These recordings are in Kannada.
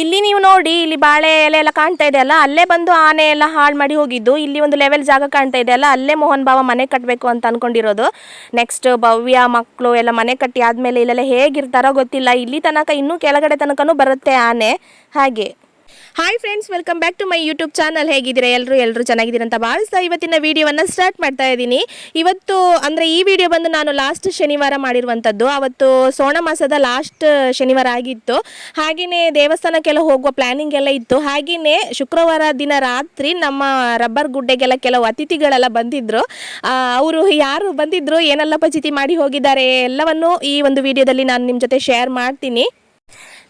ಇಲ್ಲಿ ನೀವು ನೋಡಿ, ಇಲ್ಲಿ ಬಾಳೆ ಎಲೆ ಎಲ್ಲ ಕಾಣ್ತಾ ಇದೆ ಅಲ್ಲ? ಅಲ್ಲೇ ಬಂದು ಆನೆ ಎಲ್ಲ ಹಾಳು ಮಾಡಿ ಹೋಗಿದ್ದು. ಇಲ್ಲಿ ಒಂದು ಲೆವೆಲ್ ಜಾಗ ಕಾಣ್ತಾ ಇದೆ ಅಲ್ಲ? ಅಲ್ಲೇ ಮೋಹನ್ ಬಾಬಾ ಮನೆ ಕಟ್ಟಬೇಕು ಅಂತ ಅನ್ಕೊಂಡಿರೋದು. ನೆಕ್ಸ್ಟ್ ಭವ್ಯ ಮಕ್ಕಳು ಎಲ್ಲ ಮನೆ ಕಟ್ಟಿ ಆದಮೇಲೆ ಇಲ್ಲೆಲ್ಲ ಹೇಗಿರ್ತಾರೋ ಗೊತ್ತಿಲ್ಲ. ಇಲ್ಲಿ ತನಕ ಇನ್ನೂ ಕೆಳಗಡೆ ತನಕನೂ ಬರುತ್ತೆ ಆನೆ. ಹಾಗೆ. Hi friends welcome back to my YouTube channel ಹೇಗಿದ್ದೀರಾ? ಎಲ್ಲರೂ ಎಲ್ಲರೂ ಚೆನ್ನಾಗಿದ್ದೀರಾ ಅಂತ ಭಾವಿಸ್ತಾ ಇವತ್ತಿನ ವೀಡಿಯೋವನ್ನು ಸ್ಟಾರ್ಟ್ ಮಾಡ್ತಾ ಇದ್ದೀನಿ. ಇವತ್ತು, ಅಂದರೆ ಈ ವಿಡಿಯೋ ಬಂದು ನಾನು ಲಾಸ್ಟ್ ಶನಿವಾರ ಮಾಡಿರುವಂಥದ್ದು ಅವತ್ತು ಸೋಣ ಮಾಸದ ಲಾಸ್ಟ್ ಶನಿವಾರ ಆಗಿತ್ತು. ಹಾಗೆಯೇ ದೇವಸ್ಥಾನಕ್ಕೆಲ್ಲ ಹೋಗುವ ಪ್ಲ್ಯಾನಿಂಗ್ ಎಲ್ಲ ಇತ್ತು. ಹಾಗೆಯೇ ಶುಕ್ರವಾರ ದಿನ ರಾತ್ರಿ ನಮ್ಮ ರಬ್ಬರ್ ಗುಡ್ಡೆಗೆಲ್ಲ ಕೆಲವು ಅತಿಥಿಗಳೆಲ್ಲ ಬಂದಿದ್ದರು ಅವರು ಯಾರು ಬಂದಿದ್ದರು ಏನೆಲ್ಲ ಪಚಿತಿ ಮಾಡಿ ಹೋಗಿದ್ದಾರೆ ಎಲ್ಲವನ್ನು ಈ ಒಂದು ವಿಡಿಯೋದಲ್ಲಿ ನಾನು ನಿಮ್ಮ ಜೊತೆ ಶೇರ್ ಮಾಡ್ತೀನಿ.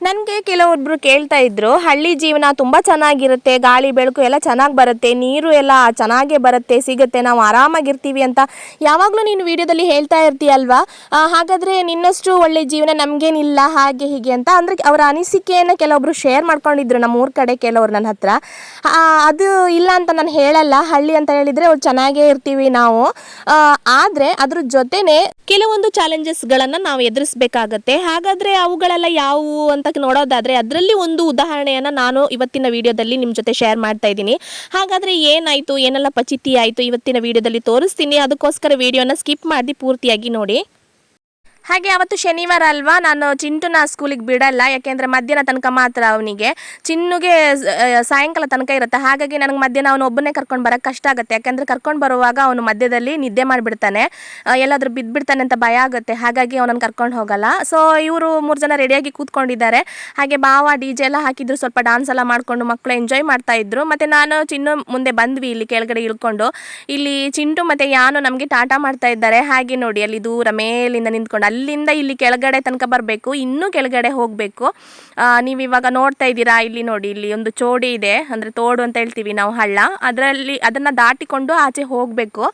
ನನಗೆ ಕೆಲವೊಬ್ರು ಕೇಳ್ತಾ ಇದ್ರು, ಹಳ್ಳಿ ಜೀವನ ತುಂಬ ಚೆನ್ನಾಗಿರುತ್ತೆ, ಗಾಳಿ, ಬೆಳಕು ಎಲ್ಲ ಚೆನ್ನಾಗಿ ಬರುತ್ತೆ, ನೀರು ಎಲ್ಲ ಚೆನ್ನಾಗೇ ಬರುತ್ತೆ, ಸಿಗುತ್ತೆ, ನಾವು ಆರಾಮಾಗಿರ್ತೀವಿ ಅಂತ ಯಾವಾಗಲೂ ನೀನು ವಿಡಿಯೋದಲ್ಲಿ ಹೇಳ್ತಾ ಇರ್ತೀಯಲ್ವಾ? ಹಾಗಾದರೆ ನಿನ್ನಷ್ಟು ಒಳ್ಳೆ ಜೀವನ ನಮಗೇನಿಲ್ಲ, ಹಾಗೆ ಹೀಗೆ ಅಂತ ಅಂದರೆ ಅವರ ಅನಿಸಿಕೆಯನ್ನು ಕೆಲವೊಬ್ರು ಶೇರ್ ಮಾಡ್ಕೊಂಡಿದ್ರು ನಮ್ಮ ಊರ ಕಡೆ ಕೆಲವರು ನನ್ನ ಹತ್ರ. ಅದು ಇಲ್ಲ ಅಂತ ನಾನು ಹೇಳಲ್ಲ, ಹಳ್ಳಿ ಅಂತ ಹೇಳಿದರೆ ಅವ್ರು ಚೆನ್ನಾಗೇ ಇರ್ತೀವಿ ನಾವು. ಆದರೆ ಅದ್ರ ಜೊತೆನೆ ಕೆಲವೊಂದು ಚಾಲೆಂಜಸ್ಗಳನ್ನು ನಾವು ಎದುರಿಸಬೇಕಾಗತ್ತೆ, ಹಾಗಾದರೆ ಅವುಗಳೆಲ್ಲ ಯಾವುವು ಅಂತ ನೋಡೋದಾದರೆ ಅದರಲ್ಲಿ ಒಂದು ಉದಾಹರಣೆಯನ್ನು ನಾನು ಇವತ್ತಿನ ವಿಡಿಯೋದಲ್ಲಿ ನಿಮ್ಮ ಜೊತೆ ಶೇರ್ ಮಾಡ್ತಾ ಇದ್ದೀನಿ. ಹಾಗಾದರೆ ಏನಾಯಿತು? ಏನೆಲ್ಲ ಪಚಿತಿ ಆಯಿತು ಇವತ್ತಿನ ವಿಡಿಯೋದಲ್ಲಿ ತೋರಿಸ್ತೀನಿ. ಅದಕ್ಕೋಸ್ಕರ ವಿಡಿಯೋನ ಸ್ಕಿಪ್ ಮಾಡಿ ಪೂರ್ತಿಯಾಗಿ ನೋಡಿ. ಹಾಗೆ ಅವತ್ತು ಶನಿವಾರ ಅಲ್ವಾ? ನಾನು ಚಿಂಟುನ ಸ್ಕೂಲಿಗೆ ಬಿಡಲ್ಲ, ಯಾಕೆಂದರೆ ಮಧ್ಯಾಹ್ನ ತನಕ ಮಾತ್ರ ಅವನಿಗೆ. ಚಿನ್ನುಗೆ ಸಾಯಂಕಾಲ ತನಕ ಇರುತ್ತೆ. ಹಾಗಾಗಿ ನನಗೆ ಮಧ್ಯಾಹ್ನ ಅವನು ಒಬ್ಬನೇ ಕರ್ಕೊಂಡು ಬರೋಕೆ ಕಷ್ಟ ಆಗುತ್ತೆ. ಯಾಕೆಂದರೆ ಕರ್ಕೊಂಡು ಬರುವಾಗ ಅವನು ಮಧ್ಯದಲ್ಲಿ ನಿದ್ದೆ ಮಾಡಿಬಿಡ್ತಾನೆ. ಎಲ್ಲಾದರೂ ಬಿದ್ದುಬಿಡ್ತಾನೆ ಅಂತ ಭಯ ಆಗುತ್ತೆ. ಹಾಗಾಗಿ ಅವನನ್ನು ಕರ್ಕೊಂಡು ಹೋಗಲ್ಲ. ಸೊ ಇವರು ಮೂರು ಜನ ರೆಡಿಯಾಗಿ ಕೂತ್ಕೊಂಡಿದ್ದಾರೆ. ಹಾಗೆ ಬಾವ ಡಿ ಜೆ ಎಲ್ಲ ಹಾಕಿದ್ರು. ಸ್ವಲ್ಪ ಡಾನ್ಸ್ ಎಲ್ಲ ಮಾಡಿಕೊಂಡು ಮಕ್ಕಳು ಎಂಜಾಯ್ ಮಾಡ್ತಾ ಇದ್ರು. ಮತ್ತು ನಾನು ಚಿನ್ನು ಮುಂದೆ ಬಂದ್ವಿ ಇಲ್ಲಿ ಕೆಳಗಡೆ ಇಳ್ಕೊಂಡು. ಇಲ್ಲಿ ಚಿಂಟು ಮತ್ತು ಯಾನು ನಮಗೆ ಟಾಟಾ ಮಾಡ್ತಾ ಇದ್ದಾರೆ. ಹಾಗೆ ನೋಡಿ, ಅಲ್ಲಿ ದೂರ ಮೇಲಿಂದ ನಿಂತ್ಕೊಂಡು. ಅಲ್ಲಿಂದ ಇಲ್ಲಿ ಕೆಳಗಡೆ ತನಕ ಬರಬೇಕು, ಇನ್ನೂ ಕೆಳಗಡೆ ಹೋಗಬೇಕು. ನೀವು ಇವಾಗ ನೋಡ್ತಾ ಇದ್ದೀರಾ? ಇಲ್ಲಿ ನೋಡಿ, ಇಲ್ಲಿ ಒಂದು ಚೋಡಿ ಇದೆ. ಅಂದರೆ ತೋಡು ಅಂತ ಹೇಳ್ತೀವಿ ನಾವು, ಹಳ್ಳ. ಅದರಲ್ಲಿ ಅದನ್ನು ದಾಟಿಕೊಂಡು ಆಚೆ ಹೋಗಬೇಕು.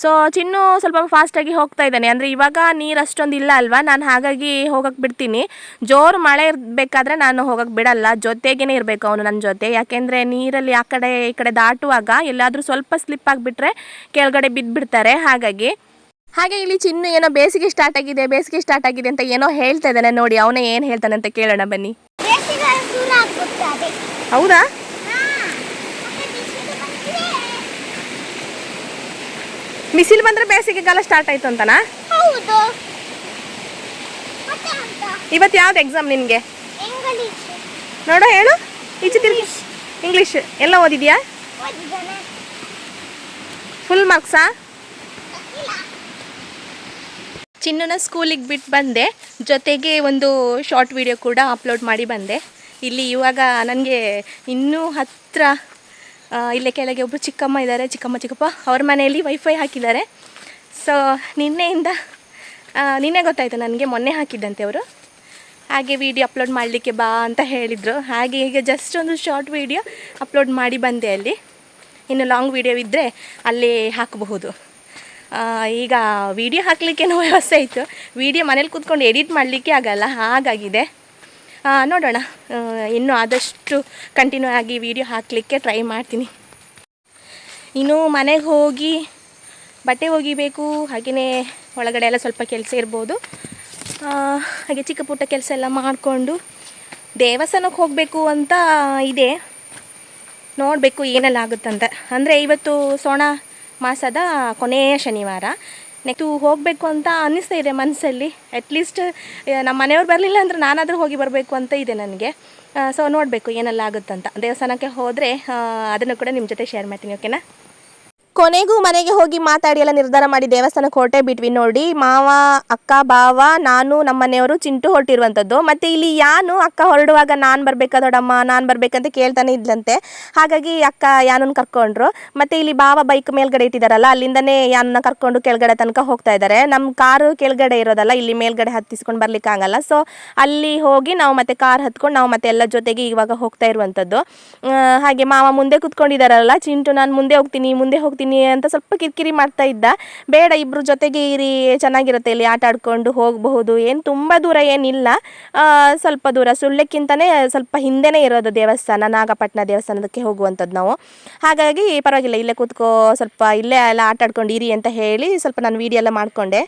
ಸೊ ಚಿನ್ನು ಸ್ವಲ್ಪ ಫಾಸ್ಟಾಗಿ ಹೋಗ್ತಾ ಇದ್ದಾನೆ. ಅಂದರೆ ಇವಾಗ ನೀರು ಅಷ್ಟೊಂದು ಇಲ್ಲ ಅಲ್ವಾ? ನಾನು ಹಾಗಾಗಿ ಹೋಗಕ್ಕೆ ಬಿಡ್ತೀನಿ. ಜೋರು ಮಳೆ ಇರಬೇಕಾದ್ರೆ ನಾನು ಹೋಗಕ್ಕೆ ಬಿಡಲ್ಲ. ಜೊತೆಗೇ ಇರಬೇಕು ಅವನು ನನ್ನ ಜೊತೆ. ಯಾಕೆಂದರೆ ನೀರಲ್ಲಿ ಆ ಕಡೆ ಈ ಕಡೆ ದಾಟುವಾಗ ಎಲ್ಲಾದರೂ ಸ್ವಲ್ಪ ಸ್ಲಿಪ್ ಆಗಿಬಿಟ್ರೆ ಕೆಳಗಡೆ ಬಿದ್ದುಬಿಡ್ತಾರೆ ಹಾಗಾಗಿ ಹಾಗೆ ಇಲ್ಲಿ ಚಿನ್ನು ಏನೋ ಬೇಸಿಗೆ ಸ್ಟಾರ್ಟ್ ಆಗಿದೆ ಬೇಸಿಗೆ ಸ್ಟಾರ್ಟ್ ಆಗಿದೆ ಅಂತ ಏನೋ ಹೇಳ್ತಾ ಇದ್ದಾನೆ. ನೋಡಿ ಅವನೇ ಏನು ಹೇಳ್ತಾನೆ ಅಂತ ಕೇಳೋಣ ಬನ್ನಿ. ಹೌದಾ? ಬಿಸಿಲು ಬಂದ್ರೆ ಬೇಸಿಗೆ ಕಾಲ ಸ್ಟಾರ್ಟ್ ಆಯ್ತು ಅಂತನಾ? ಅಂತ? ಇವತ್ತು ಯಾವ್ದು ಎಕ್ಸಾಮ್ ನಿನ್ಗೆ? ನೋಡು ಹೇಳು. ಈಚೆ ತಿರ್ಗಿ. ಇಂಗ್ಲೀಷ್ ಎಲ್ಲ ಓದಿದ್ಯಾ? ಫುಲ್ ಮಾರ್ಕ್ಸಾ ಚಿನ್ನನ ಸ್ಕೂಲಿಗೆ ಬಿಟ್ಟು ಬಂದೆ. ಜೊತೆಗೆ ಒಂದು ಶಾರ್ಟ್ ವಿಡಿಯೋ ಕೂಡ ಅಪ್ಲೋಡ್ ಮಾಡಿ ಬಂದೆ. ಇಲ್ಲಿ ಇವಾಗ ನನಗೆ ಇನ್ನೂ ಹತ್ತಿರ ಇಲ್ಲೇ ಕೆಳಗೆ ಒಬ್ಬರು ಚಿಕ್ಕಮ್ಮ ಇದ್ದಾರೆ ಚಿಕ್ಕಮ್ಮ ಚಿಕ್ಕಪ್ಪ, ಅವ್ರ ಮನೆಯಲ್ಲಿ ವೈಫೈ ಹಾಕಿದ್ದಾರೆ. ಸೊ ನಿನ್ನೆಯಿಂದ ನಿನ್ನೆ ಗೊತ್ತಾಯಿತು ನನಗೆ ಮೊನ್ನೆ ಹಾಕಿದ್ದಂತೆ ಅವರು. ಹಾಗೆ ವಿಡಿಯೋ ಅಪ್ಲೋಡ್ ಮಾಡಲಿಕ್ಕೆ ಬಾ ಅಂತ ಹೇಳಿದರು. ಹಾಗೆ ಈಗ ಜಸ್ಟ್ ಒಂದು ಶಾರ್ಟ್ ವಿಡಿಯೋ ಅಪ್ಲೋಡ್ ಮಾಡಿ ಬಂದೆ ಅಲ್ಲಿ. ಇನ್ನು ಲಾಂಗ್ ವಿಡಿಯೋ ಇದ್ದರೆ ಅಲ್ಲಿ ಹಾಕಬಹುದು. ಈಗ ವಿಡಿಯೋ ಹಾಕಲಿಕ್ಕೇನೋ ವ್ಯವಸ್ಥೆ ಇತ್ತು. ವಿಡಿಯೋ ಮನೇಲಿ ಕೂತ್ಕೊಂಡು ಎಡಿಟ್ ಮಾಡಲಿಕ್ಕೆ ಆಗಲ್ಲ, ಹಾಗಾಗಿದೆ. ನೋಡೋಣ. ಇನ್ನೂ ಆದಷ್ಟು ಕಂಟಿನ್ಯೂ ಆಗಿ ವಿಡಿಯೋ ಹಾಕಲಿಕ್ಕೆ ಟ್ರೈ ಮಾಡ್ತೀನಿ. ಇನ್ನು ಮನೆಗೆ ಹೋಗಿ ಬಟ್ಟೆ ಒಗಿಬೇಕು ಹಾಗೆಯೇ ಒಳಗಡೆ ಎಲ್ಲ ಸ್ವಲ್ಪ ಕೆಲಸ ಇರ್ಬೋದು. ಹಾಗೆ ಚಿಕ್ಕ ಪುಟ್ಟ ಕೆಲಸ ಎಲ್ಲ ಮಾಡಿಕೊಂಡು ದೇವಸ್ಥಾನಕ್ಕೆ ಹೋಗಬೇಕು ಅಂತ ಇದೆ. ನೋಡಬೇಕು ಏನೆಲ್ಲ ಆಗುತ್ತಂತೆ. ಅಂದರೆ ಇವತ್ತು ಸೋಣ ಮಾಸದ ಕೊನೆಯ ಶನಿವಾರ. ನೆಕ್ಸ್ಟು ಹೋಗಬೇಕು ಅಂತ ಅನ್ನಿಸ್ತಾ ಇದೆ ಮನಸ್ಸಲ್ಲಿ ಅಟ್ಲೀಸ್ಟ್ ನಮ್ಮ ಮನೆಯವ್ರು ಬರಲಿಲ್ಲ ಅಂದ್ರೆ ನಾನಾದರೂ ಹೋಗಿ ಬರಬೇಕು ಅಂತ ಇದೆ ನನಗೆ. ಸೊ ನೋಡಬೇಕು ಏನೆಲ್ಲ ಆಗುತ್ತಂತ. ದೇವಸ್ಥಾನಕ್ಕೆ ಹೋದರೆ ಅದನ್ನು ಕೂಡ ನಿಮ್ಮ ಜೊತೆ ಶೇರ್ ಮಾಡ್ತೀನಿ ಓಕೆನಾ ಕೊನೆಗೂ ಮನೆಗೆ ಹೋಗಿ ಮಾತಾಡಿ ಎಲ್ಲ ನಿರ್ಧಾರ ಮಾಡಿ ದೇವಸ್ಥಾನಕ್ಕೆ ಕೋಟೆ ಬಿಟ್ವಿ ನೋಡಿ. ಮಾವ, ಅಕ್ಕ ಬಾವ ನಾನು, ನಮ್ಮ ಮನೆಯವರು ಚಿಂಟು ಹೊರಟಿರುವಂಥದ್ದು. ಮತ್ತು ಇಲ್ಲಿ ಯಾನು ಅಕ್ಕ ಹೊರಡುವಾಗ ನಾನು ಬರಬೇಕಾ ದೊಡ್ಡಮ್ಮ, ನಾನು ಬರಬೇಕಂತ ಕೇಳ್ತಾನೆ ಇದ್ಲಂತೆ. ಹಾಗಾಗಿ ಅಕ್ಕ ಯಾನನ್ನು ಕರ್ಕೊಂಡ್ರು. ಮತ್ತು ಇಲ್ಲಿ ಬಾವ ಬೈಕ್ ಮೇಲ್ಗಡೆ ಇಟ್ಟಿದ್ದಾರಲ್ಲ ಅಲ್ಲಿಂದನೇ ಯಾನನ್ನ ಕರ್ಕೊಂಡು ಕೆಳಗಡೆ ತನಕ ಹೋಗ್ತಾ ಇದ್ದಾರೆ ನಮ್ಮ ಕಾರು ಕೆಳಗಡೆ ಇರೋದಲ್ಲ, ಇಲ್ಲಿ ಮೇಲ್ಗಡೆ ಹತ್ತಿಸ್ಕೊಂಡು ಬರ್ಲಿಕ್ಕಾಗಲ್ಲ ಸೊ ಅಲ್ಲಿ ಹೋಗಿ ನಾವು ಮತ್ತೆ ಕಾರ್ ಹತ್ಕೊಂಡು ನಾವು ಮತ್ತೆ ಎಲ್ಲ ಜೊತೆಗೆ ಇವಾಗ ಹೋಗ್ತಾ ಇರುವಂಥದ್ದು. ಹಾಗೆ ಮಾವ ಮುಂದೆ ಕುತ್ಕೊಂಡಿದ್ದಾರಲ್ಲ ಚಿಂಟು, ನಾನು ಮುಂದೆ ಹೋಗ್ತೀನಿ ಮುಂದೆ ಹೋಗ್ತೀನಿ ಅಂತ ಸ್ವಲ್ಪ ಕಿರಿಕಿರಿ ಮಾಡ್ತಾ ಇದ್ದ. ಬೇಡ ಇಬ್ಬರ ಜೊತೆಗೆ ಇರಿ, ಚೆನ್ನಾಗಿರುತ್ತೆ ಇಲ್ಲಿ ಆಟ ಆಡ್ಕೊಂಡು ಹೋಗಬಹುದು. ಏನು ತುಂಬ ದೂರ ಏನಿಲ್ಲ. ಸ್ವಲ್ಪ ದೂರ. ಸುಳ್ಯಕ್ಕಿಂತಲೇ ಸ್ವಲ್ಪ ಹಿಂದೆನೇ ಇರೋದು ದೇವಸ್ಥಾನ ನಾಗಪಟ್ಟಣ ದೇವಸ್ಥಾನದಕ್ಕೆ ಹೋಗುವಂಥದ್ದು ನಾವು. ಹಾಗಾಗಿ ಪರವಾಗಿಲ್ಲ, ಇಲ್ಲೇ ಕೂತ್ಕೋ, ಸ್ವಲ್ಪ ಇಲ್ಲೇ ಎಲ್ಲ ಆಟ ಆಡ್ಕೊಂಡು ಇರಿ ಅಂತ ಹೇಳಿ ಸ್ವಲ್ಪ ನಾನು ವೀಡಿಯೋ ಎಲ್ಲ ಮಾಡಿಕೊಂಡೆ.